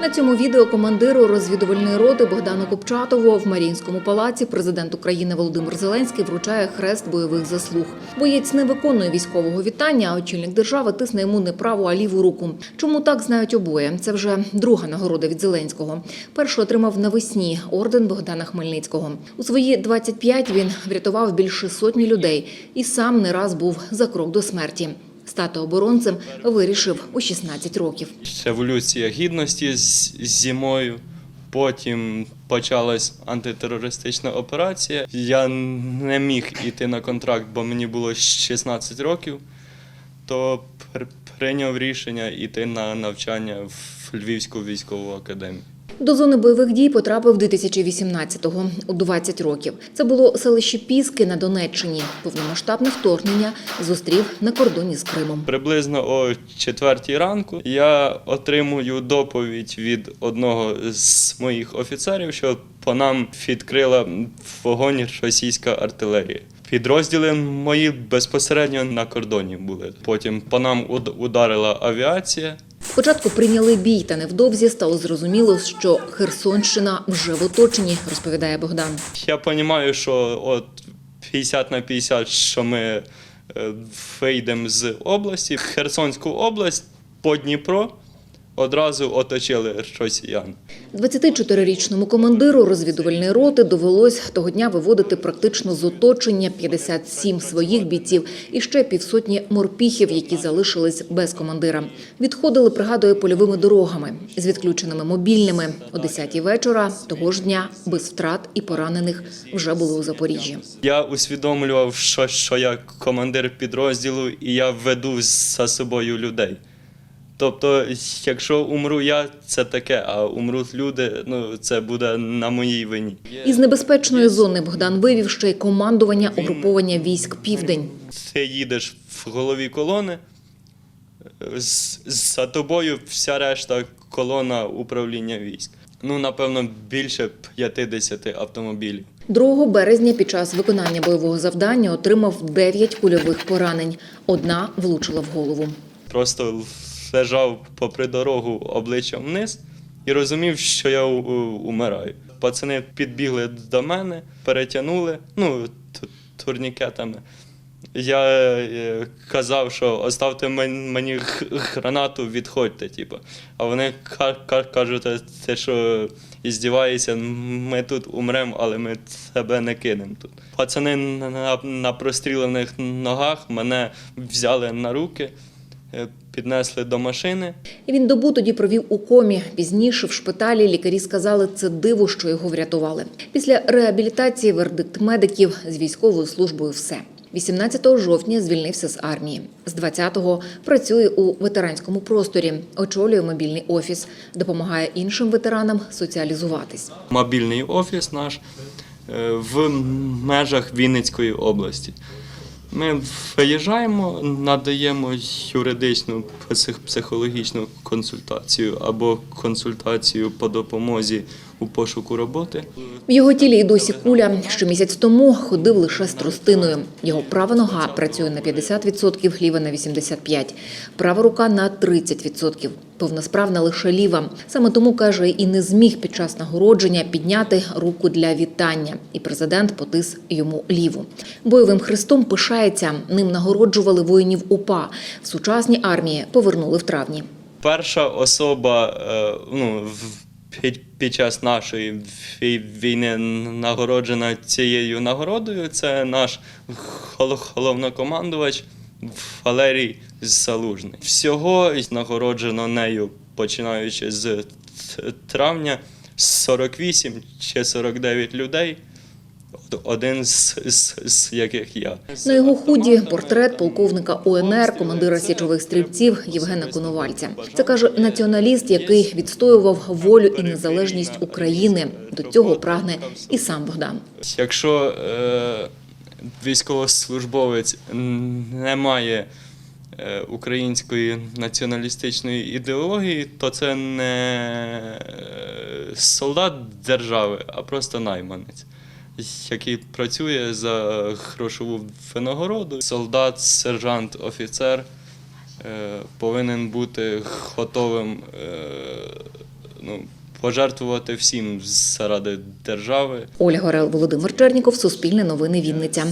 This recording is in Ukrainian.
На цьому відео командиру розвідувальної роти Богдану Копчатову в Маріїнському палаці президент України Володимир Зеленський вручає хрест бойових заслуг. Боєць не виконує військового вітання, а очільник держави тисне йому не праву, а ліву руку. Чому так знають обоє? Це вже друга нагорода від Зеленського. Першу отримав навесні орден Богдана Хмельницького. У свої 25 він врятував більше сотні людей і сам не раз був за крок до смерті. Стати оборонцем вирішив у 16 років. Революція гідності з зимою. Потім почалась антитерористична операція. Я не міг іти на контракт, бо мені було 16 років. То пр- прийняв рішення йти на навчання в Львівську військову академію. До зони бойових дій потрапив 2018-го, у 20 років. Це було селище Піски на Донеччині. Повномасштабне вторгнення зустрів на кордоні з Кримом. Приблизно о четвертій ранку я отримую доповідь від одного з моїх офіцерів, що по нам відкрила вогонь російська артилерія. Підрозділи мої безпосередньо на кордоні були. Потім по нам ударила авіація. Спочатку прийняли бій, та невдовзі стало зрозуміло, що Херсонщина вже в оточенні, розповідає Богдан. Я розумію, що от 50 на 50, що ми е, вийдемо з області. Херсонську область по Дніпро одразу оточили росіян. 24-річному командиру розвідувальної роти довелось того дня виводити практично з оточення 57 своїх бійців і ще півсотні морпіхів, які залишились без командира. Відходили, пригадує, польовими дорогами з відключеними мобільними. О 10-й вечора того ж дня без втрат і поранених вже були у Запоріжжі. Я усвідомлював, що, що я командир підрозділу і я веду за собою людей. Тобто, якщо умру я, це таке, а умруть люди, ну це буде на моїй вині. Із небезпечної зони Богдан вивів ще й командування угруповання військ Південь. Ти їдеш в голові колони, за тобою вся решта колона управління військ. Ну, напевно, більше 50 автомобілів. 2 березня під час виконання бойового завдання отримав 9 кульових поранень. Одна влучила в голову. Просто лежав попри дорогу обличчям вниз і розумів, що я умираю. Пацани підбігли до мене, перетягнули, ну, турнікетами. Я е, казав, що оставте мені гранату, відходьте. Типу. А вони ка- ка- кажуть, «Та ти що іздіваєшся, ми тут умремо, але ми тебе не кинемо тут. Пацани на прострілених ногах мене взяли на руки, е, піднесли до машини. Він добу тоді провів у комі. Пізніше в шпиталі лікарі сказали, це диво, що його врятували. Після реабілітації вердикт медиків з військовою службою все. 18 жовтня звільнився з армії. З 20-го працює у ветеранському просторі, очолює мобільний офіс, допомагає іншим ветеранам соціалізуватись. Мобільний офіс наш е, в межах Вінницької області. Ми виїжджаємо, надаємо юридичну псих- психологічну консультацію або консультацію по допомозі у пошуку роботи. В його тілі й досі куля. Що місяць тому ходив лише з тростиною. Його права нога працює на 50%, ліва на 85%, права рука на 30%. Повносправна лише ліва. Саме тому каже, і не зміг під час нагородження підняти руку для вітання. І президент потис йому ліву. Бойовим хрестом пишається. Ним нагороджували воїнів УПА. В сучасній армії повернули в травні. Перша особа е, ну, в- під, під час нашої війни нагороджена цією нагородою. Це наш гол- головнокомандувач Валерій Залужний. Всього нагороджено нею, починаючи з травня, 48 чи 49 людей. Один з, з, з яких я. На його худі портрет полковника УНР, командира січових стрільців Євгена Коновальця. Це каже націоналіст, який відстоював волю і незалежність України. До цього прагне і сам Богдан. Якщо е, військовослужбовець не має е, української націоналістичної ідеології, то це не е, солдат держави, а просто найманець, який працює за грошову винагороду. Солдат, сержант, офіцер е, повинен бути готовим. Е, ну, пожертвувати всім заради держави. Ольга Горел, Володимир Черніков, Суспільне новини Вінниця.